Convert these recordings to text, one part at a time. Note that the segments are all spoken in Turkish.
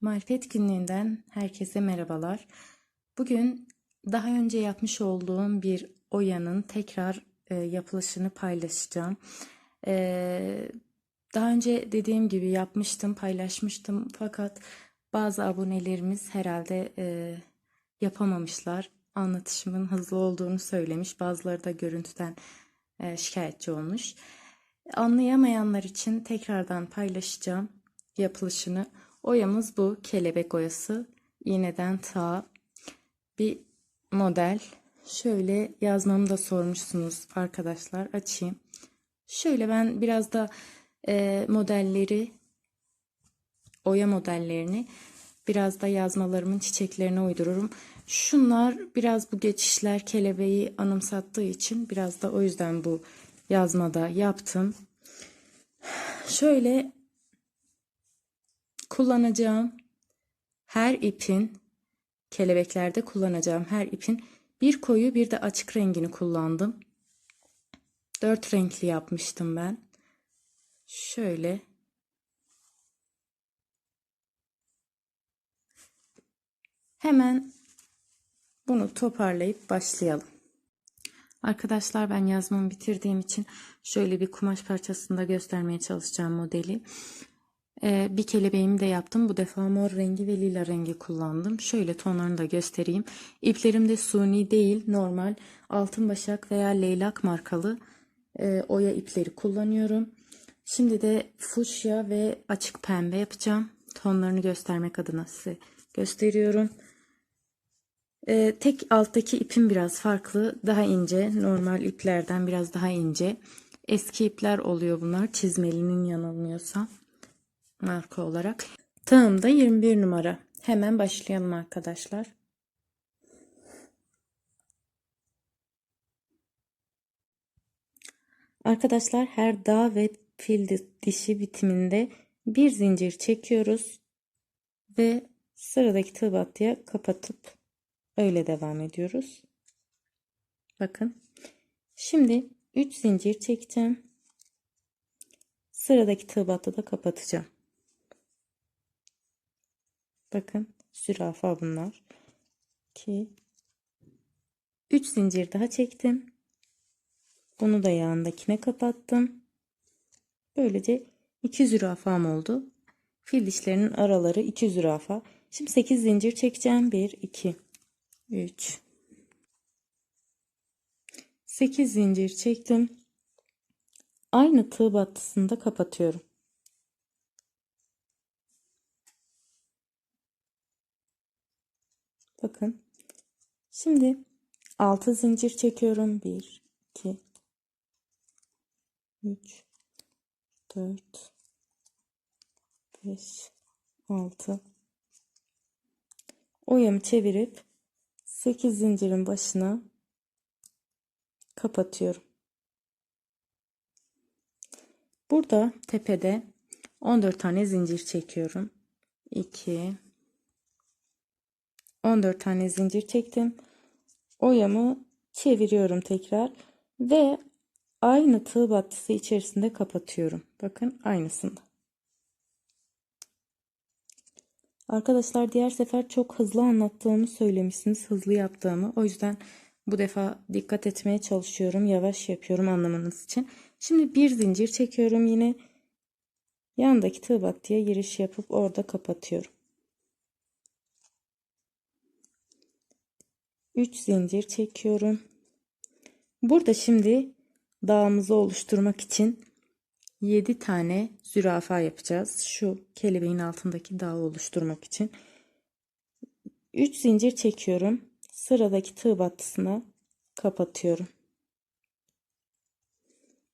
Marifet günlüğünden herkese merhabalar. Bugün daha önce yapmış olduğum bir oyanın tekrar e, yapılışını paylaşacağım. E, daha önce dediğim gibi yapmıştım, paylaşmıştım fakat bazı abonelerimiz herhalde e, yapamamışlar. Anlatışımın hızlı olduğunu söylemiş, bazıları da görüntüden e, şikayetçi olmuş. Anlayamayanlar için tekrardan paylaşacağım yapılışını. Oyamız bu. Kelebek oyası. İğneden ta bir model. Şöyle yazmamı da sormuşsunuz arkadaşlar. Açayım. Şöyle ben biraz da e, modelleri, oya modellerini biraz da yazmalarımın çiçeklerine uydururum. Şunlar biraz bu geçişler kelebeği anımsattığı için biraz da o yüzden bu yazmada yaptım. Şöyle kullanacağım her ipin kelebeklerde kullanacağım her ipin bir koyu bir de açık rengini kullandım. Dört renkli yapmıştım ben. Şöyle hemen bunu toparlayıp başlayalım. Arkadaşlar ben yazmamı bitirdiğim için şöyle bir kumaş parçasında göstermeye çalışacağım modeli. Ee, bir kelebeğimi de yaptım. Bu defa mor rengi ve lila rengi kullandım. Şöyle tonlarını da göstereyim. İplerim de suni değil normal altın başak veya leylak markalı e, oya ipleri kullanıyorum. Şimdi de fuşya ve açık pembe yapacağım. Tonlarını göstermek adına size gösteriyorum. Ee, tek alttaki ipim biraz farklı. Daha ince. Normal iplerden biraz daha ince. Eski ipler oluyor bunlar. Çizmelinin yanılmıyorsam. Marka olarak. Tığım da 21 numara. Hemen başlayalım arkadaşlar. Arkadaşlar her dağ ve fil dişi bitiminde bir zincir çekiyoruz ve sıradaki tığ battıya kapatıp öyle devam ediyoruz. Bakın. Şimdi 3 zincir çekeceğim. Sıradaki tığ battı da kapatacağım. Bakın zürafa bunlar. 2 3 zincir daha çektim. Bunu da yanındakine kapattım. Böylece iki zürafam oldu. Fil dişlerinin araları iki zürafa. Şimdi 8 zincir çekeceğim. 1 2 3 8 zincir çektim. Aynı tığ battısında kapatıyorum. Bakın. Şimdi 6 zincir çekiyorum. 1 2 3 4 5 6 oyamı çevirip 8 zincirin başına kapatıyorum. Burada tepede 14 tane zincir çekiyorum. 2 14 tane zincir çektim. Oyamı çeviriyorum tekrar ve aynı tığ battısı içerisinde kapatıyorum. Bakın aynısında. Arkadaşlar diğer sefer çok hızlı anlattığımı söylemişsiniz. Hızlı yaptığımı. O yüzden bu defa dikkat etmeye çalışıyorum. Yavaş yapıyorum anlamanız için. Şimdi bir zincir çekiyorum yine. Yandaki tığ battıya giriş yapıp orada kapatıyorum. 3 zincir çekiyorum. Burada şimdi dağımızı oluşturmak için 7 tane zürafa yapacağız. Şu kelebeğin altındaki dağı oluşturmak için. 3 zincir çekiyorum. Sıradaki tığ battısına kapatıyorum.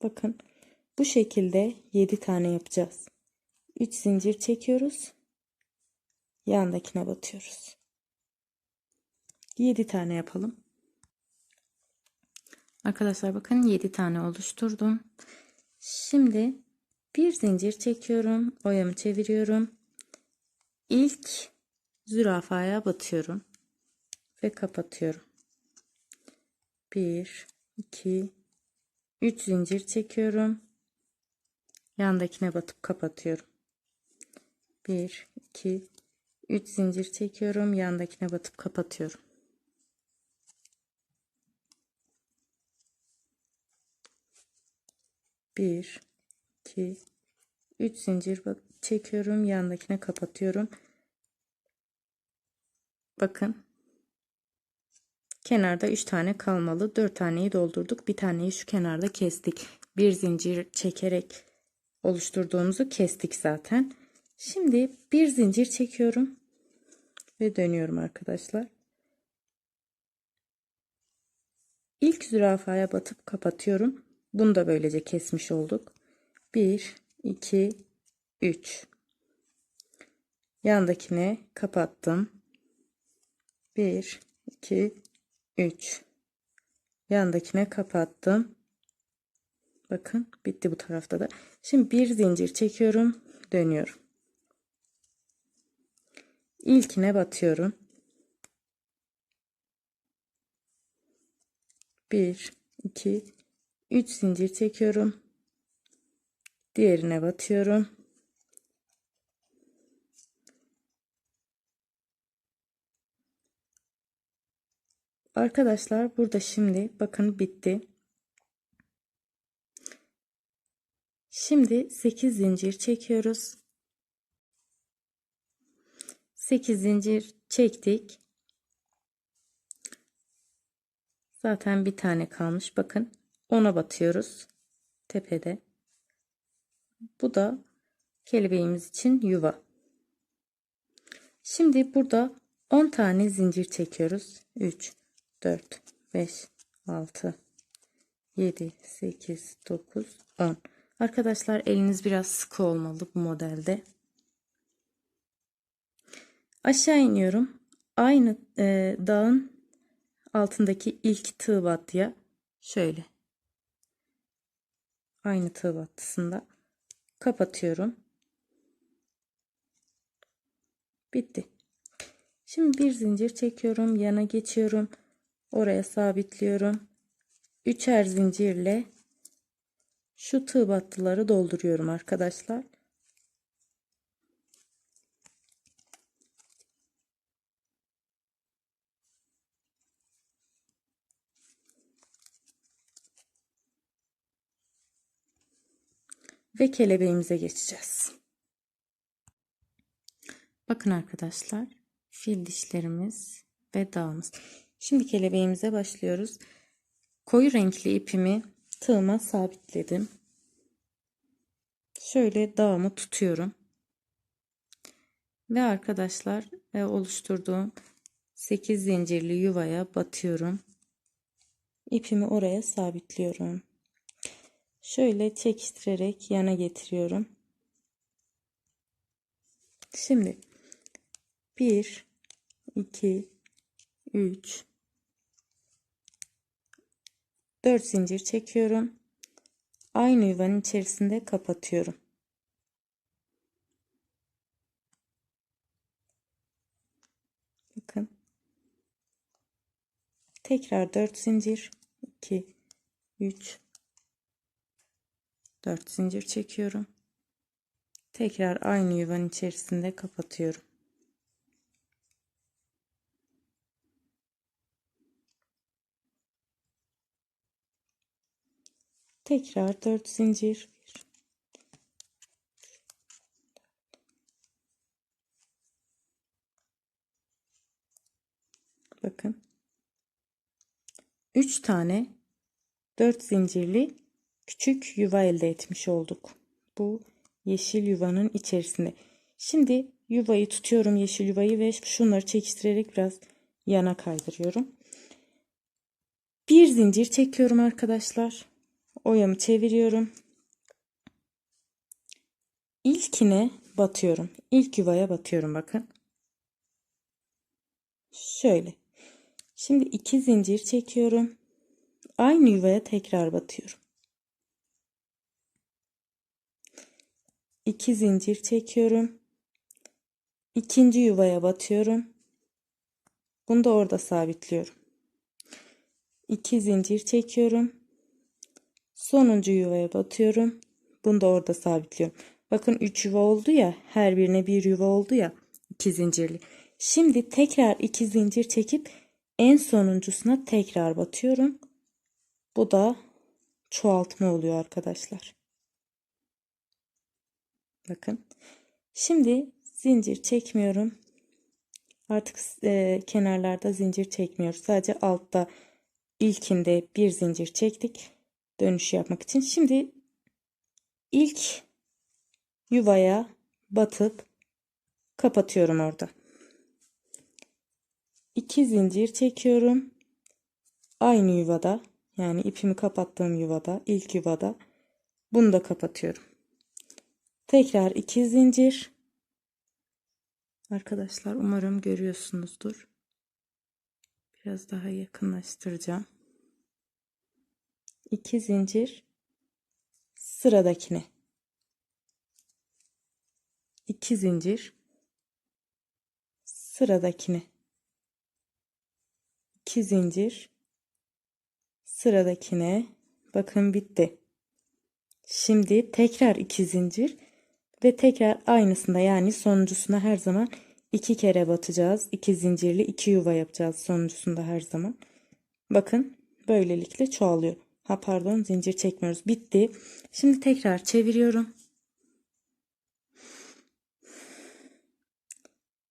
Bakın bu şekilde 7 tane yapacağız. 3 zincir çekiyoruz. Yandakine batıyoruz. 7 tane yapalım. Arkadaşlar bakın 7 tane oluşturdum. Şimdi bir zincir çekiyorum. Oyamı çeviriyorum. İlk zürafaya batıyorum. Ve kapatıyorum. 1, 2, 3 zincir çekiyorum. Yandakine batıp kapatıyorum. 1, 2, 3 zincir çekiyorum. Yandakine batıp kapatıyorum. Bir, iki, üç zincir bak çekiyorum. Yandakine kapatıyorum. Bakın. Kenarda 3 tane kalmalı. 4 taneyi doldurduk. Bir taneyi şu kenarda kestik. Bir zincir çekerek oluşturduğumuzu kestik zaten. Şimdi bir zincir çekiyorum ve dönüyorum arkadaşlar. İlk zürafaya batıp kapatıyorum. Bunu da böylece kesmiş olduk. 1 2 3 Yandakine kapattım. 1 2 3 Yandakine kapattım. Bakın bitti bu tarafta da. Şimdi bir zincir çekiyorum, dönüyorum. İlkine batıyorum. 1 2 3 zincir çekiyorum. Diğerine batıyorum. Arkadaşlar burada şimdi bakın bitti. Şimdi 8 zincir çekiyoruz. 8 zincir çektik. Zaten bir tane kalmış. Bakın ona batıyoruz. Tepede. Bu da kelebeğimiz için yuva. Şimdi burada 10 tane zincir çekiyoruz. 3, 4, 5, 6, 7, 8, 9, 10. Arkadaşlar eliniz biraz sıkı olmalı bu modelde. Aşağı iniyorum. Aynı e, dağın altındaki ilk tığ battıya şöyle. Aynı tığ battısında kapatıyorum. Bitti. Şimdi bir zincir çekiyorum. Yana geçiyorum. Oraya sabitliyorum. Üçer zincirle şu tığ battıları dolduruyorum arkadaşlar. Ve kelebeğimize geçeceğiz. Bakın arkadaşlar fil dişlerimiz ve dağımız. Şimdi kelebeğimize başlıyoruz. Koyu renkli ipimi tığıma sabitledim. Şöyle dağımı tutuyorum. Ve arkadaşlar ve oluşturduğum 8 zincirli yuvaya batıyorum. İpimi oraya sabitliyorum. Şöyle çekiştirerek yana getiriyorum. Şimdi 1 2 3 4 zincir çekiyorum. Aynı yuvanın içerisinde kapatıyorum. Bakın. Tekrar 4 zincir 2 3 4 zincir çekiyorum. Tekrar aynı yuvanın içerisinde kapatıyorum. Tekrar 4 zincir. Bakın. 3 tane 4 zincirli küçük yuva elde etmiş olduk. Bu yeşil yuvanın içerisinde. Şimdi yuvayı tutuyorum yeşil yuvayı ve şunları çekiştirerek biraz yana kaydırıyorum. Bir zincir çekiyorum arkadaşlar. Oyamı çeviriyorum. İlkine batıyorum. İlk yuvaya batıyorum bakın. Şöyle. Şimdi iki zincir çekiyorum. Aynı yuvaya tekrar batıyorum. 2 zincir çekiyorum. İkinci yuvaya batıyorum. Bunu da orada sabitliyorum. 2 zincir çekiyorum. Sonuncu yuvaya batıyorum. Bunu da orada sabitliyorum. Bakın 3 yuva oldu ya. Her birine bir yuva oldu ya. iki zincirli. Şimdi tekrar iki zincir çekip en sonuncusuna tekrar batıyorum. Bu da çoğaltma oluyor arkadaşlar. Bakın. Şimdi zincir çekmiyorum. Artık e, kenarlarda zincir çekmiyoruz. Sadece altta ilkinde bir zincir çektik. Dönüş yapmak için. Şimdi ilk yuvaya batıp kapatıyorum orada. İki zincir çekiyorum. Aynı yuvada yani ipimi kapattığım yuvada ilk yuvada bunu da kapatıyorum. Tekrar iki zincir. Arkadaşlar umarım görüyorsunuzdur. Biraz daha yakınlaştıracağım. İki zincir sıradakine. İki zincir sıradakine. İki zincir sıradakine. Bakın bitti. Şimdi tekrar iki zincir ve tekrar aynısında yani sonuncusuna her zaman iki kere batacağız. İki zincirli iki yuva yapacağız sonuncusunda her zaman. Bakın böylelikle çoğalıyor. Ha pardon zincir çekmiyoruz. Bitti. Şimdi tekrar çeviriyorum.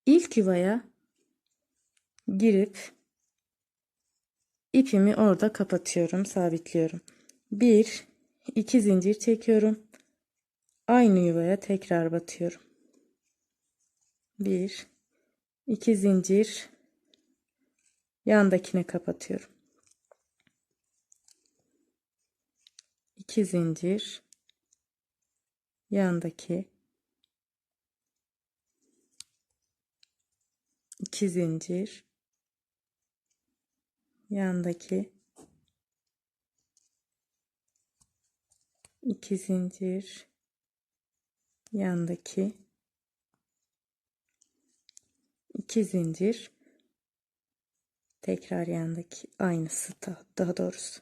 İlk yuvaya girip ipimi orada kapatıyorum, sabitliyorum. Bir, iki zincir çekiyorum. Aynı yuvaya tekrar batıyorum. Bir, iki zincir yandakine kapatıyorum. İki zincir yandaki iki zincir yandaki iki zincir yandaki iki zincir. Tekrar yandaki aynısı da, daha doğrusu.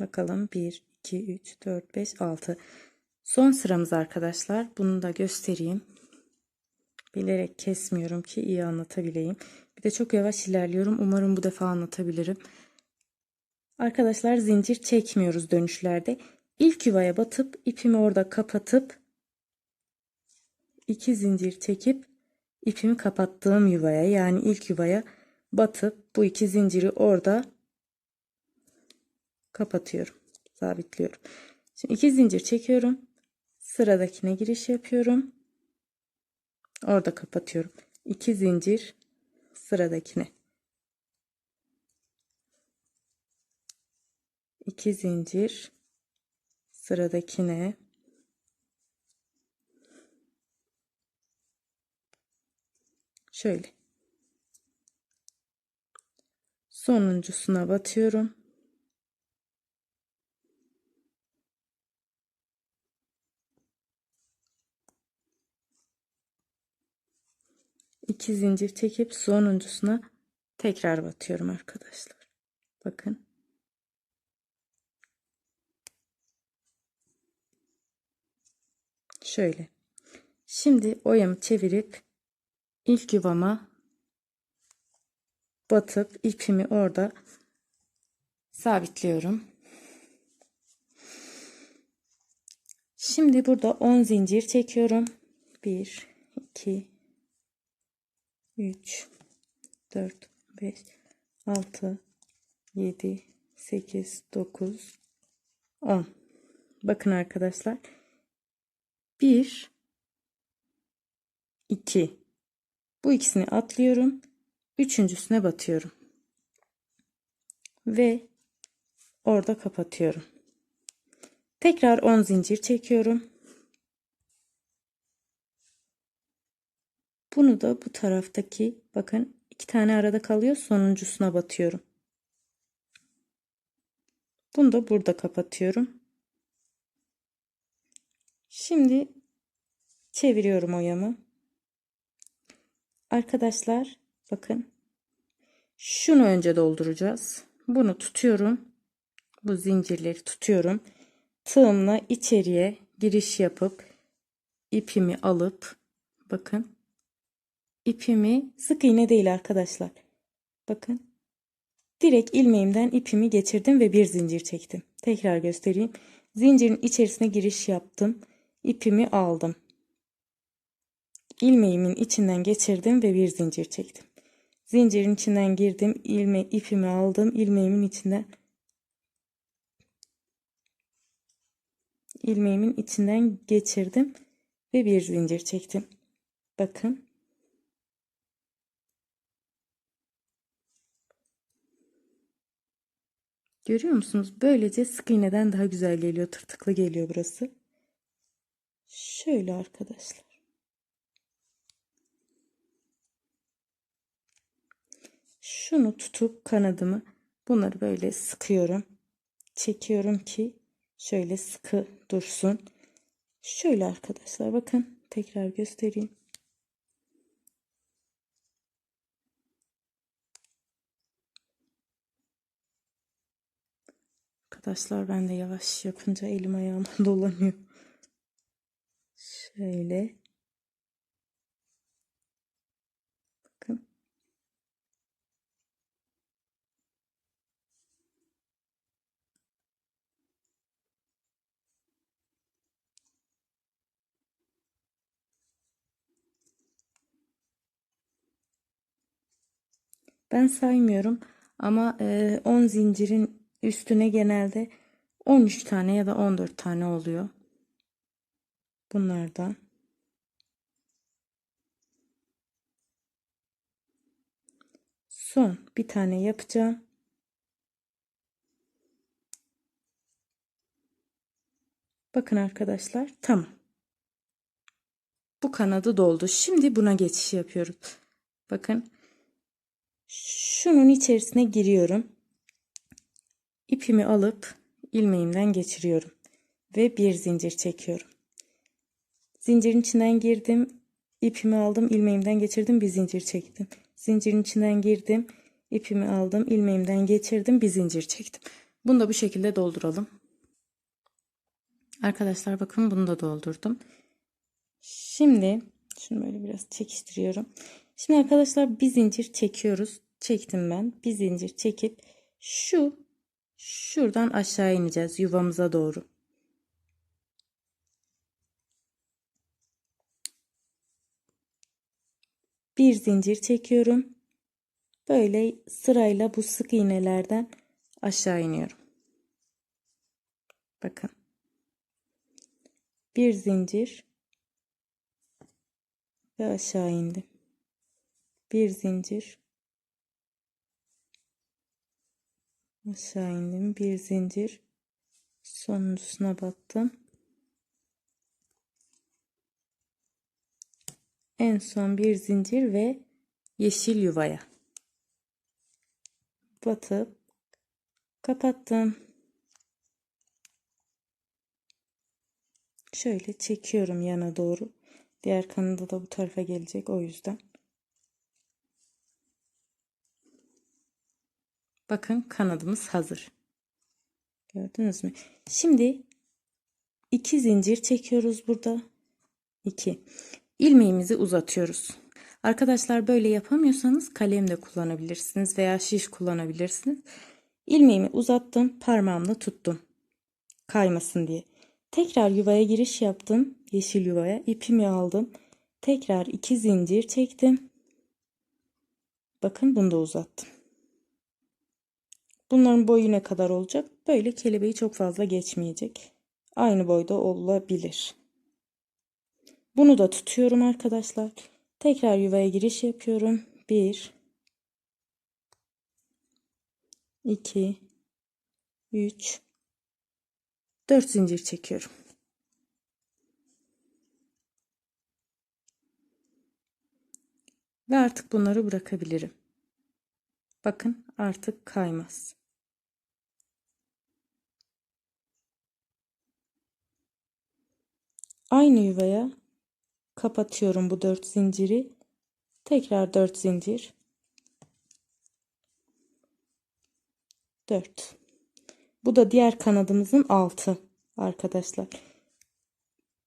Bakalım 1 2 3 4 5 6 son sıramız arkadaşlar. Bunu da göstereyim. Bilerek kesmiyorum ki iyi anlatabileyim. Bir de çok yavaş ilerliyorum. Umarım bu defa anlatabilirim. Arkadaşlar zincir çekmiyoruz dönüşlerde. İlk yuvaya batıp ipimi orada kapatıp iki zincir çekip ipimi kapattığım yuvaya yani ilk yuvaya batıp bu iki zinciri orada kapatıyorum sabitliyorum. Şimdi iki zincir çekiyorum sıradakine giriş yapıyorum orada kapatıyorum. İki zincir sıradakine. İki zincir sıradakine şöyle. Sonuncusuna batıyorum iki zincir çekip sonuncusuna tekrar batıyorum arkadaşlar. Bakın. Şöyle. Şimdi oyamı çevirip ilk yuvama batıp ipimi orada sabitliyorum. Şimdi burada 10 zincir çekiyorum. 1 2 3 4 5 6 7 8 9 10 Bakın arkadaşlar 1 2 bu ikisini atlıyorum. Üçüncüsüne batıyorum. Ve orada kapatıyorum. Tekrar 10 zincir çekiyorum. Bunu da bu taraftaki bakın iki tane arada kalıyor sonuncusuna batıyorum. Bunu da burada kapatıyorum. Şimdi çeviriyorum oyamı. Arkadaşlar bakın şunu önce dolduracağız. Bunu tutuyorum. Bu zincirleri tutuyorum. Tığımla içeriye giriş yapıp ipimi alıp bakın ipimi sık iğne değil arkadaşlar. Bakın. Direkt ilmeğimden ipimi geçirdim ve bir zincir çektim. Tekrar göstereyim. Zincirin içerisine giriş yaptım. İpimi aldım. İlmeğimin içinden geçirdim ve bir zincir çektim. Zincirin içinden girdim, ilme ipimi aldım, ilmeğimin içinden ilmeğimin içinden geçirdim ve bir zincir çektim. Bakın. Görüyor musunuz? Böylece sık iğneden daha güzel geliyor. Tırtıklı geliyor burası. Şöyle arkadaşlar. Şunu tutup kanadımı bunları böyle sıkıyorum. Çekiyorum ki şöyle sıkı dursun. Şöyle arkadaşlar bakın tekrar göstereyim. Arkadaşlar ben de yavaş yapınca elim ayağım dolanıyor. Şöyle. Bakın. Ben saymıyorum ama 10 zincirin üstüne genelde 13 tane ya da 14 tane oluyor. Bunlardan. Son bir tane yapacağım. Bakın arkadaşlar tamam. Bu kanadı doldu. Şimdi buna geçiş yapıyoruz. Bakın. Şunun içerisine giriyorum. İpimi alıp ilmeğimden geçiriyorum ve bir zincir çekiyorum. Zincirin içinden girdim, ipimi aldım, ilmeğimden geçirdim, bir zincir çektim. Zincirin içinden girdim, ipimi aldım, ilmeğimden geçirdim, bir zincir çektim. Bunu da bu şekilde dolduralım. Arkadaşlar bakın bunu da doldurdum. Şimdi şunu böyle biraz çekiştiriyorum. Şimdi arkadaşlar bir zincir çekiyoruz. Çektim ben. Bir zincir çekip şu şuradan aşağı ineceğiz yuvamıza doğru. Bir zincir çekiyorum. Böyle sırayla bu sık iğnelerden aşağı iniyorum. Bakın. Bir zincir ve aşağı indim. Bir zincir aşağı indim. Bir zincir sonuncusuna battım. En son bir zincir ve yeşil yuvaya batıp kapattım. Şöyle çekiyorum yana doğru. Diğer kanadı da bu tarafa gelecek o yüzden. Bakın kanadımız hazır. Gördünüz mü? Şimdi iki zincir çekiyoruz burada. 2. İlmeğimizi uzatıyoruz. Arkadaşlar böyle yapamıyorsanız kalem de kullanabilirsiniz veya şiş kullanabilirsiniz. İlmeğimi uzattım, parmağımla tuttum. Kaymasın diye. Tekrar yuvaya giriş yaptım. Yeşil yuvaya ipimi aldım. Tekrar iki zincir çektim. Bakın bunu da uzattım. Bunların boyu ne kadar olacak? Böyle kelebeği çok fazla geçmeyecek. Aynı boyda olabilir. Bunu da tutuyorum arkadaşlar. Tekrar yuvaya giriş yapıyorum. 1 2 3 4 zincir çekiyorum. Ve artık bunları bırakabilirim. Bakın artık kaymaz. Aynı yuvaya kapatıyorum bu dört zinciri. Tekrar dört zincir. Dört. Bu da diğer kanadımızın altı arkadaşlar.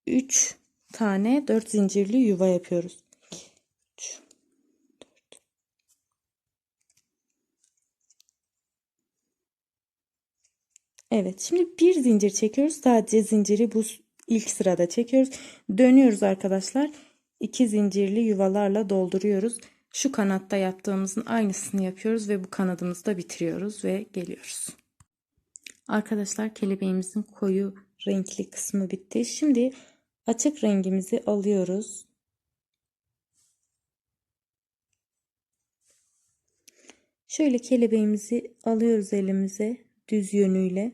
Üç tane dört zincirli yuva yapıyoruz. Evet, şimdi bir zincir çekiyoruz. Sadece zinciri bu ilk sırada çekiyoruz. Dönüyoruz arkadaşlar. İki zincirli yuvalarla dolduruyoruz. Şu kanatta yaptığımızın aynısını yapıyoruz ve bu kanadımızı da bitiriyoruz ve geliyoruz. Arkadaşlar kelebeğimizin koyu renkli kısmı bitti. Şimdi açık rengimizi alıyoruz. Şöyle kelebeğimizi alıyoruz elimize düz yönüyle.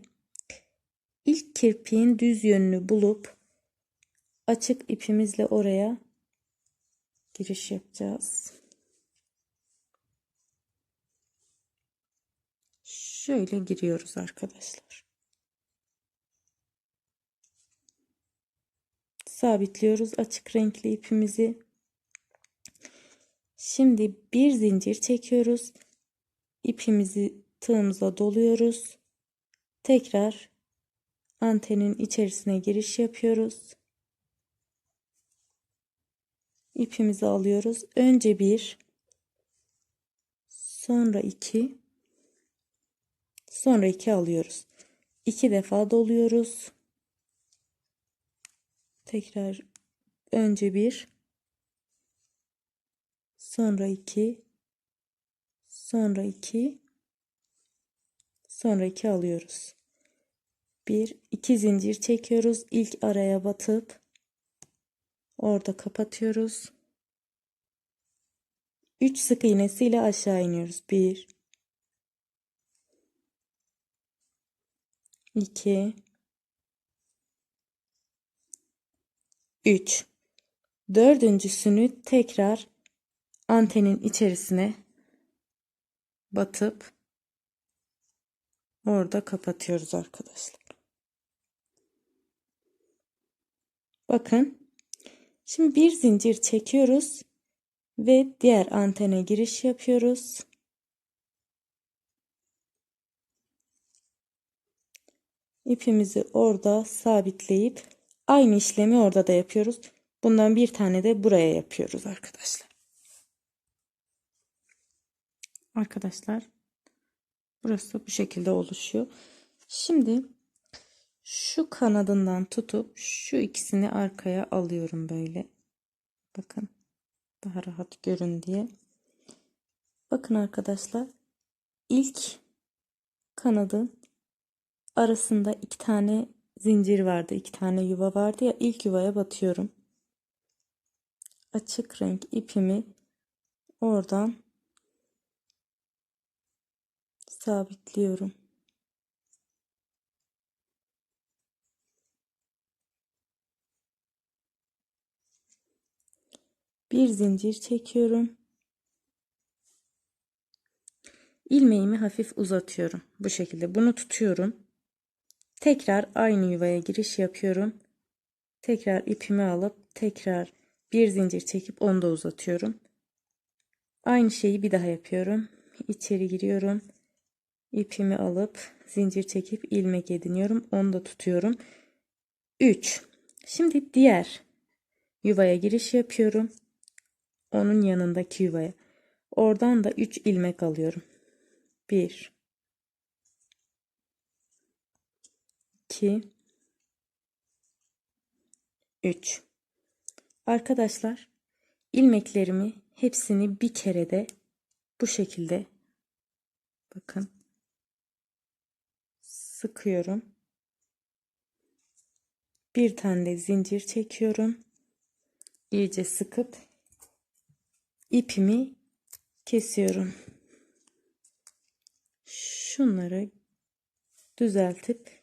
İlk kirpiğin düz yönünü bulup açık ipimizle oraya giriş yapacağız. Şöyle giriyoruz arkadaşlar. Sabitliyoruz açık renkli ipimizi. Şimdi bir zincir çekiyoruz. İpimizi tığımıza doluyoruz. Tekrar antenin içerisine giriş yapıyoruz. İpimizi alıyoruz. Önce bir, sonra iki, sonra iki alıyoruz. İki defa doluyoruz. Tekrar önce bir, sonra iki, sonra iki, sonra iki alıyoruz. Bir, iki zincir çekiyoruz. İlk araya batıp orada kapatıyoruz. Üç sık iğnesiyle aşağı iniyoruz. Bir, iki, üç. Dördüncüsünü tekrar antenin içerisine batıp orada kapatıyoruz arkadaşlar. Bakın. Şimdi bir zincir çekiyoruz ve diğer antene giriş yapıyoruz. İpimizi orada sabitleyip aynı işlemi orada da yapıyoruz. Bundan bir tane de buraya yapıyoruz arkadaşlar. Arkadaşlar burası bu şekilde oluşuyor. Şimdi şu kanadından tutup şu ikisini arkaya alıyorum böyle. Bakın daha rahat görün diye. Bakın arkadaşlar ilk kanadın arasında iki tane zincir vardı. iki tane yuva vardı ya ilk yuvaya batıyorum. Açık renk ipimi oradan sabitliyorum. Bir zincir çekiyorum. ilmeğimi hafif uzatıyorum. Bu şekilde bunu tutuyorum. Tekrar aynı yuvaya giriş yapıyorum. Tekrar ipimi alıp tekrar bir zincir çekip onu da uzatıyorum. Aynı şeyi bir daha yapıyorum. İçeri giriyorum. İpimi alıp zincir çekip ilmek ediniyorum. Onu da tutuyorum. 3. Şimdi diğer yuvaya giriş yapıyorum. Onun yanındaki yuvaya. Oradan da 3 ilmek alıyorum. 1 2 3 Arkadaşlar ilmeklerimi hepsini bir kerede bu şekilde bakın sıkıyorum. Bir tane de zincir çekiyorum. İyice sıkıp ipimi kesiyorum. Şunları düzeltip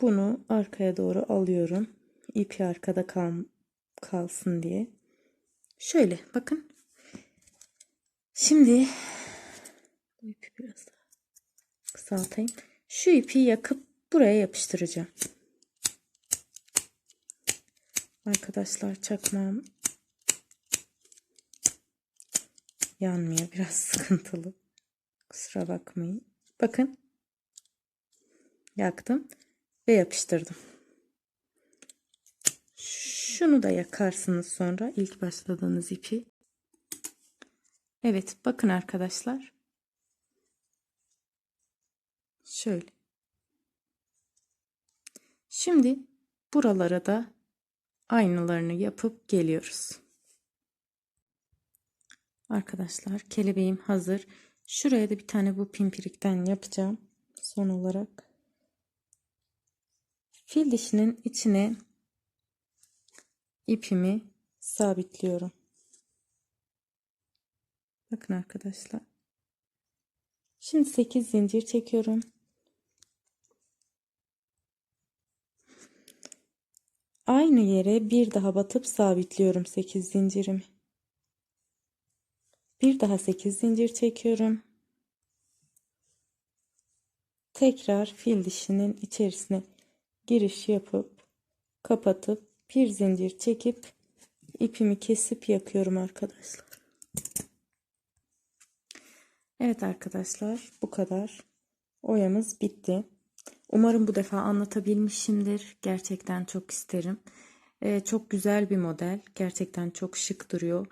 bunu arkaya doğru alıyorum. İpi arkada kal kalsın diye. Şöyle bakın. Şimdi bu ipi biraz daha kısaltayım. Şu ipi yakıp buraya yapıştıracağım. Arkadaşlar çakmağım yanmıyor. Biraz sıkıntılı. Kusura bakmayın. Bakın. Yaktım ve yapıştırdım. Şunu da yakarsınız sonra ilk başladığınız ipi. Evet bakın arkadaşlar. Şöyle. Şimdi buralara da aynılarını yapıp geliyoruz. Arkadaşlar kelebeğim hazır. Şuraya da bir tane bu pimpirikten yapacağım. Son olarak. Fil dişinin içine ipimi sabitliyorum. Bakın arkadaşlar. Şimdi 8 zincir çekiyorum. Aynı yere bir daha batıp sabitliyorum 8 zincirimi. Bir daha 8 zincir çekiyorum. Tekrar fil dişinin içerisine giriş yapıp kapatıp bir zincir çekip ipimi kesip yakıyorum arkadaşlar. Evet arkadaşlar bu kadar. Oyamız bitti. Umarım bu defa anlatabilmişimdir. Gerçekten çok isterim. Ee, çok güzel bir model. Gerçekten çok şık duruyor.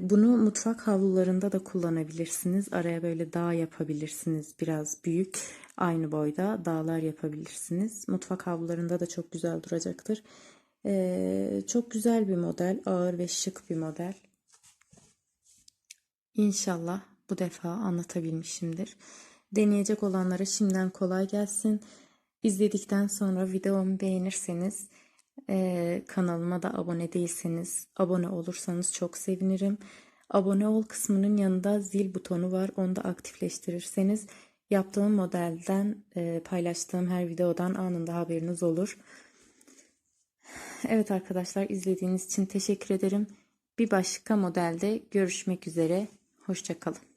Bunu mutfak havlularında da kullanabilirsiniz. Araya böyle dağ yapabilirsiniz. Biraz büyük. Aynı boyda dağlar yapabilirsiniz. Mutfak havlularında da çok güzel duracaktır. Çok güzel bir model. Ağır ve şık bir model. İnşallah bu defa anlatabilmişimdir. Deneyecek olanlara şimdiden kolay gelsin. İzledikten sonra videomu beğenirseniz e, kanalıma da abone değilseniz abone olursanız çok sevinirim. Abone ol kısmının yanında zil butonu var. Onu da aktifleştirirseniz yaptığım modelden e, paylaştığım her videodan anında haberiniz olur. Evet arkadaşlar izlediğiniz için teşekkür ederim. Bir başka modelde görüşmek üzere. Hoşçakalın.